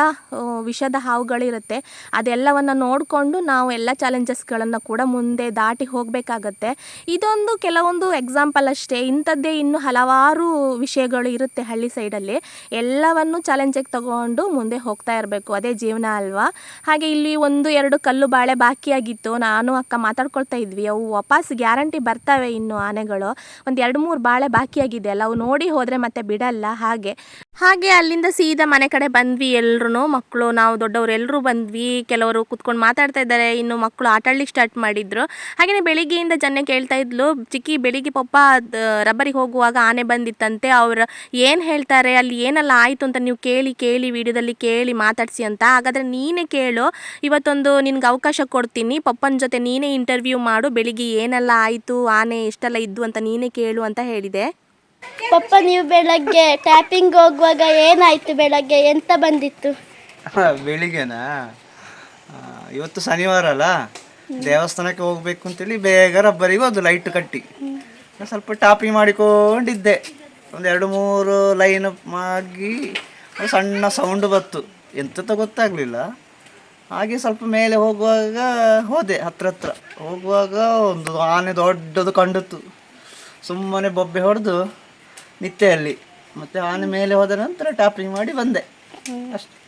ವಿಷದ ಹಾವುಗಳು ಇರುತ್ತೆ. ಅದೆಲ್ಲವನ್ನು ನೋಡಿಕೊಂಡು ನಾವು ಎಲ್ಲ ಚಾಲೆಂಜಸ್ಗಳನ್ನು ಕೂಡ ಮುಂದೆ ದಾಟಿ ಹೋಗಬೇಕಾಗತ್ತೆ. ಇದೊಂದು ಕೆಲವೊಂದು ಎಕ್ಸಾಂಪಲ್ ಅಷ್ಟೇ. ಇಂಥದ್ದೇ ಇನ್ನು ಹಲವಾರು ವಿಷಯಗಳು ಇರುತ್ತೆ ಹಳ್ಳಿ ಸೈಡಲ್ಲಿ ಎಲ್ಲವನ್ನು ಚಾಲೆಂಜಾಗಿ ತಗೊಂಡು ಮುಂದೆ ಹೋಗ್ತಾ ಇರಬೇಕು. ಅದೇ ಜೀವನ ಅಲ್ವಾ? ಹಾಗೆ ಇಲ್ಲಿ ಒಂದು, ಎರಡು ಕಲ್ಲು ಬಾಳೆ ಬಾಕಿಯಾಗಿತ್ತು. ನಾನು, ಅಕ್ಕ ಮಾತಾಡ್ಕೊಳ್ತಾ ಇದ್ವಿ. ಅವು ವಾಪಸ್ ಗ್ಯಾರಂಟಿ ಬರ್ತವೆ ಇನ್ನು ಆನೆಗಳು. ಒಂದು ಎರಡು, ಮೂರು ಬಾಳೆ ಬಾಕಿಯಾಗಿದೆ ಅಲ್ಲ. ಅವು ನೋಡಿ ಹೋದರೆ ಮತ್ತೆ ಬಿಡಲ್ಲ ಹಾಗೆ. ಹಾಗೆ ಅಲ್ಲಿಂದ ಸೀದಾ ಮನೆ ಕಡೆ ಬಂದ್ವಿ ಎಲ್ಲರೂ ಮಕ್ಕಳು ನಾವು ದೊಡ್ಡವರು ಎಲ್ಲರೂ ಬಂದ್ವಿ. ಕೆಲವರು ಕುತ್ಕೊಂಡು ಮಾತಾಡ್ತಾ ಇದ್ದಾರೆ. ಇನ್ನು ಮಕ್ಕಳು ಆಟಾಡ್ಲಿಕ್ಕೆ ಸ್ಟಾರ್ಟ್ ಮಾಡಿದ್ರು. ಹಾಗೆಯೇ ಬೆಳಿಗ್ಗೆಯಿಂದ ಜನ ಕೇಳ್ತಾ ಇದ್ಲು ಚಿಕ್ಕಿ ಬೆಳಿಗ್ಗೆ ಪಪ್ಪ ರಬ್ಬರಿಗೆ ಹೋಗುವಾಗ ಆನೆ ಬಂದಿತ್ತಂತೆ. ಅವ್ರು ಏನು ಹೇಳ್ತಾರೆ ಅಲ್ಲಿ ಏನೆಲ್ಲ ಆಯಿತು ಅಂತ ನೀವು ಕೇಳಿ ಕೇಳಿ ವಿಡಿಯೋದಲ್ಲಿ ಕೇಳಿ ಮಾತಾಡಿಸಿ ಅಂತ. ಹಾಗಾದರೆ ನೀನೇ ಕೇಳು. ಇವತ್ತೊಂದು ನಿನ್ಗೆ ಅವಕಾಶ ಕೊಡ್ತೀನಿ. ಪಪ್ಪನ ಜೊತೆ ನೀನೇ ಇಂಟರ್ವ್ಯೂ ಮಾಡು. ಬೆಳಿಗ್ಗೆ ಏನೆಲ್ಲ ಆಯಿತು ಆನೆ ಎಷ್ಟೆಲ್ಲ ಇದ್ದು ಅಂತ ನೀನೇ ಕೇಳು ಅಂತ ಹೇಳಿದೆ. ಪಪ್ಪ ನೀವು ಬೆಳಗ್ಗೆ ಟ್ಯಾಪಿಂಗ್ ಹೋಗುವಾಗ ಏನಾಯ್ತು ಬೆಳಗ್ಗೆ? ಎಂತ ಬಂದಿತ್ತು? ಬೆಳಿಗ್ಗೆನಾ? ಇವತ್ತು ಶನಿವಾರ ಅಲ್ಲ? ದೇವಸ್ಥಾನಕ್ಕೆ ಹೋಗ್ಬೇಕು ಅಂತೇಳಿ ಬೇಗ ರಬ್ಬರಿಗೆ ಅದು ಲೈಟ್ ಕಟ್ಟಿ. ನಾನು ಸ್ವಲ್ಪ ಟಾಪಿಂಗ್ ಮಾಡಿಕೊಂಡಿದ್ದೆ. ಒಂದು ಎರಡು ಮೂರು ಲೈನ್ ಆಗಿ ಸಣ್ಣ ಸೌಂಡ್ ಬತ್ತು ಎಂತ ಗೊತ್ತಾಗಲಿಲ್ಲ. ಹಾಗೆ ಸ್ವಲ್ಪ ಮೇಲೆ ಹೋಗುವಾಗ ಹೋದೆ, ಹತ್ರ ಹತ್ರ. ಹೋಗುವಾಗ ಒಂದು ಆನೆ ದೊಡ್ಡದು ಕಂಡಿತ್ತು ಸುಮ್ಮನೆ ಬೊಬ್ಬೆ ಹೊಡೆದು ನಿತ್ಯ ಅಲ್ಲಿ ಮತ್ತು ಆನೆ ಮೇಲೆ ಹೋದ ನಂತರ ಟಾಪಿಂಗ್ ಮಾಡಿ ಬಂದೆ. ಅಷ್ಟೆ.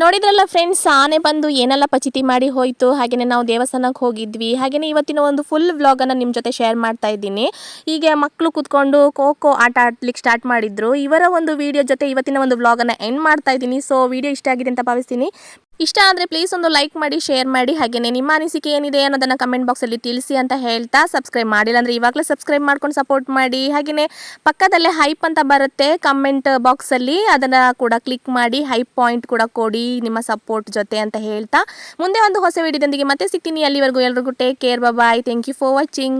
ನೋಡಿದ್ರಲ್ಲ ಫ್ರೆಂಡ್ಸ್ ಆನೆ ಬಂದು ಏನೆಲ್ಲ ಪಚಿತಿ ಮಾಡಿ ಹೋಯಿತು ಹಾಗೆಯೇ ನಾವು ದೇವಸ್ಥಾನಕ್ಕೆ ಹೋಗಿದ್ವಿ ಹಾಗೆಯೇ ಇವತ್ತಿನ ಒಂದು ಫುಲ್ ವ್ಲಾಗನ್ನು ನಿಮ್ಮ ಜೊತೆ ಶೇರ್ ಮಾಡ್ತಾ ಇದ್ದೀನಿ. ಹೀಗೆ ಮಕ್ಕಳು ಕೂತ್ಕೊಂಡು ಖೋ ಆಟ ಆಡ್ಲಿಕ್ಕೆ ಸ್ಟಾರ್ಟ್ ಮಾಡಿದ್ರು. ಇವರ ಒಂದು ವಿಡಿಯೋ ಜೊತೆ ಇವತ್ತಿನ ಒಂದು ವ್ಲಾಗನ್ನು ಎಂಡ್ ಮಾಡ್ತಾ ಇದ್ದೀನಿ. ಸೊ ವಿಡಿಯೋ ಇಷ್ಟ ಆಗಿದೆ ಅಂತ ಭಾವಿಸ್ತೀನಿ. ಇಷ್ಟ ಆದರೆ ಪ್ಲೀಸ್ ಒಂದು ಲೈಕ್ ಮಾಡಿ ಶೇರ್ ಮಾಡಿ ಹಾಗೆಯೇ ನಿಮ್ಮ ಅನಿಸಿಕೆ ಏನಿದೆ ಅನ್ನೋದನ್ನು ಕಮೆಂಟ್ ಬಾಕ್ಸಲ್ಲಿ ತಿಳಿಸಿ ಅಂತ ಹೇಳ್ತಾ ಸಬ್ಸ್ಕ್ರೈಬ್ ಮಾಡಿಲ್ಲ ಅಂದರೆ ಇವಾಗಲೇ ಸಬ್ಸ್ಕ್ರೈಬ್ ಮಾಡ್ಕೊಂಡು ಸಪೋರ್ಟ್ ಮಾಡಿ ಹಾಗೆಯೇ ಪಕ್ಕದಲ್ಲೇ ಹೈಪ್ ಅಂತ ಬರುತ್ತೆ ಕಮೆಂಟ್ ಬಾಕ್ಸಲ್ಲಿ ಅದನ್ನು ಕೂಡ ಕ್ಲಿಕ್ ಮಾಡಿ ಹೈಪ್ ಪಾಯಿಂಟ್ ಕೂಡ ಕೊಡಿ ನಿಮ್ಮ ಸಪೋರ್ಟ್ ಜೊತೆ ಅಂತ ಹೇಳ್ತಾ. ಮುಂದೆ ಒಂದು ಹೊಸ ವಿಡಿಯೋದೊಂದಿಗೆ ಮತ್ತೆ ಸಿಗ್ತೀನಿ, ಅಲ್ಲಿವರೆಗೂ ಎಲ್ರಿಗೂ take care bye thank you for watching